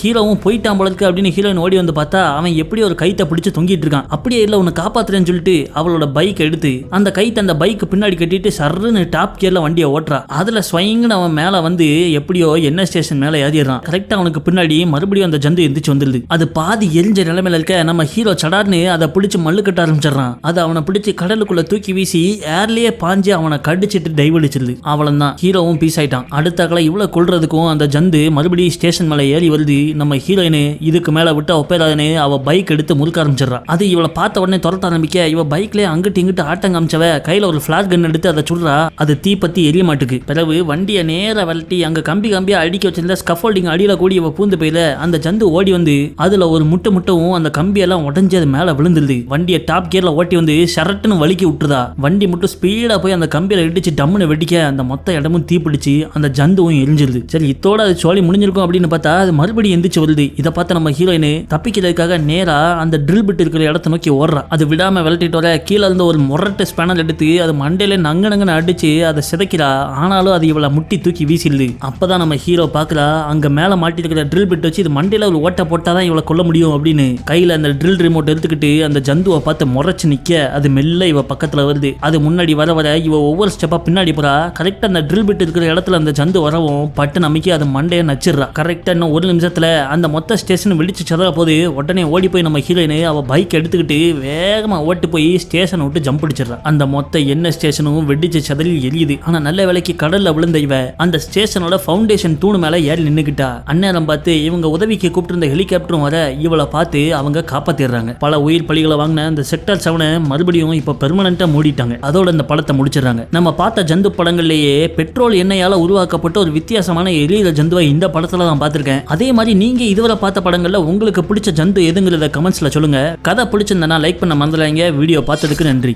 Speaker 1: ஹீரோவும் போயிட்டான் போலருக்கு அப்படின்னு ஹீரோயின் ஓடி வந்து பார்த்தா அவன் எப்படி ஒரு கைத்தை பிடிச்சு தொங்கிட்டு இருக்கான். அப்படியே இல்லை உன்னை காப்பாத்துறேன்னு சொல்லிட்டு அவளோட பைக் எடுத்து அந்த கைத்தை அந்த பைக் பின்னாடி கட்டிட்டு சர்ருன்னு டாப் கியர்ல வண்டியை ஓட்டுறா. அதுல ஸ்வயங்குன்னு அவன் மேல வந்து எப்படியோ என்ன ஸ்டேஷன் மேல ஏறிடுறான். கரெக்டா அவனுக்கு பின்னாடி மறுபடியும் அந்த ஜந்து எந்திரிச்சு வந்துடுது. அது பாதி எரிஞ்ச நிலைமையில இருக்க நம்ம ஹீரோ சடார்னு அதை பிடிச்சி மல்லு கட்ட ஆரம்பிச்சிடறான். அது அவனை பிடிச்சி கடலுக்குள்ள தூக்கி வீசி ஏர்லயே பாஞ்சு அவனை கடிச்சிட்டு டைவ் அடிச்சிருது அவளன் தான் ஹீரோவும் பீஸ் ஆயிட்டான். அடுத்த கலை இவ்வளோ கொள்றதுக்கும் அந்த ஜந்து மறுபடியும் ஸ்டேஷன் மேலே ஏறி வருது. நம்ம ஹீரோயினு இதுக்கு மேலே விட்டு ஒப்பேராதுன்னு அவள் பைக் எடுத்து முறுக்க ஆரம்பிச்சிடறா. அது இவளை பார்த்த உடனே துரத்த ஆரம்பிக்க இவ பைக்லேயே அங்கிட்டு இங்கிட்டு ஆட்டம் காமிச்சவ கையில் ஒரு ஃபிளாஷ் கன் எடுத்து அதை சுடுறா. அது தீ பற்றி எரிய மாட்டுக்கு. பிறகு வண்டியை நேராக விரட்டி அங்கே கம்பி கம்பியாக அடிக்க வச்சிருந்த ஸ்கஃபோல்டிங் அடியில் கூடி இவ பூந்து போயில. அந்த ஜந்து ஓடி வந்து அதில் ஒரு முட்டை முட்டவும் அந்த கம்பியெல்லாம் உடஞ்சி அது மேலே விழுந்துருது. வண்டியை டாப் கியரில் ஓட்டி வந்து ஷரட்டுன்னு வலிக்கி விட்டுருதா. வண்டி மட்டும் ஸ்பீடாக போய் அந்த கம்பியில் இடிச்சு டம்முன்னு வெடிக்க அந்த மொத்த இடமும் தீப்பிடிச்சு அந்த ஜந்துவும் எரிஞ்சிருது. சரி இத்தோட அது சோழி முடிஞ்சிருக்கும் அப்படின்னு பார்த்தா அது மறுபடியும் எந்திரிச்சு வருது. இதை பார்த்து நம்ம ஹீரோயின் தப்பிக்கிறதுக்காக நேரா அந்த ட்ரில் பிட் இருக்கிற இடத்த நோக்கி ஓடுறா. அது விடாம விளட்டிட்டு வர கீழே இருந்து ஒரு முரட்டு ஸ்பேனல் எடுத்து அது மண்டையில நங்க நங்கன்னு அடிச்சு அதை சிதைக்கிறா. ஆனாலும் அது இவளை முட்டி தூக்கி வீசிடுது. அப்பதான் நம்ம ஹீரோ பாக்குறா அங்க மேல மாட்டிருக்கிற ட்ரில் பிட் வச்சு இது மண்டையில ஒரு ஓட்டை போட்டாதான் இவளை கொல்ல முடியும் அப்படின்னு. கையில அந்த ட்ரில் ரிமோட் எடுத்துக்கிட்டு அந்த ஜந்துவை பார்த்து முறைச்சு நிக்க. அது மெல்ல இவ பக்கத்துல வருது. அது முன்னாடி வர வர இவ ஒவ்வொரு ஸ்டெப்பா பின்னாடி போறா. கரெக்டா அந்த ட்ரில் பிட் இருக்கிற இடத்துல அந்த ஜந்து வரவும் பட்டு நம்பிக்கை அது மண்டையை நச்சிடுறா. கரெக்டாக இன்னும் ஒரு நிமிஷத்தில் அந்த மொத்த ஸ்டேஷன் விழிச்சு சதற போது உடனே ஓடி போய் நம்ம ஹீரோயினு அவள் பைக் எடுத்துக்கிட்டு வேகமாக ஓட்டு போய் ஸ்டேஷனை விட்டு ஜம்ப் அடிச்சிடுறா. அந்த மொத்த என்ன ஸ்டேஷனும் வெடிச்சு சதறி எரியுது. ஆனால் நல்ல வேலைக்கு கடலில் விழுந்த இவ அந்த ஸ்டேஷனோட ஃபவுண்டேஷன் தூணு மேலே ஏறி நின்றுக்கிட்டா அந்நேரம் பார்த்து இவங்க உதவிக்கு கூப்பிட்டு ஹெலிகாப்டரும் வர இவளை பார்த்து அவங்க காப்பாத்திடுறாங்க. பல உயிர் பலிகளை வாங்கின அந்த செக்டர் செவனை மறுபடியும் இப்போ பெர்மனண்டா மூடிட்டாங்க. அதோட இந்த படத்தை முடிச்சிடுறாங்க. நம்ம பார்த்த ஜந்து படங்கள்லேயே பெட் பெட்ரோல் எண்ணெயால் உருவாக்கப்பட்ட ஒரு வித்தியாசமான எரியிற ஜந்துவை இந்த படத்தில் தான் பார்த்துருக்கேன். அதே மாதிரி நீங்கள் இதுவரை பார்த்த படங்களில் உங்களுக்கு பிடிச்ச ஜந்து எதுங்கிறத கமெண்ட்ஸில் சொல்லுங்கள் கதை பிடிச்சிருந்தனா லைக் பண்ண மறந்துடாங்க வீடியோ பார்த்ததுக்கு நன்றி.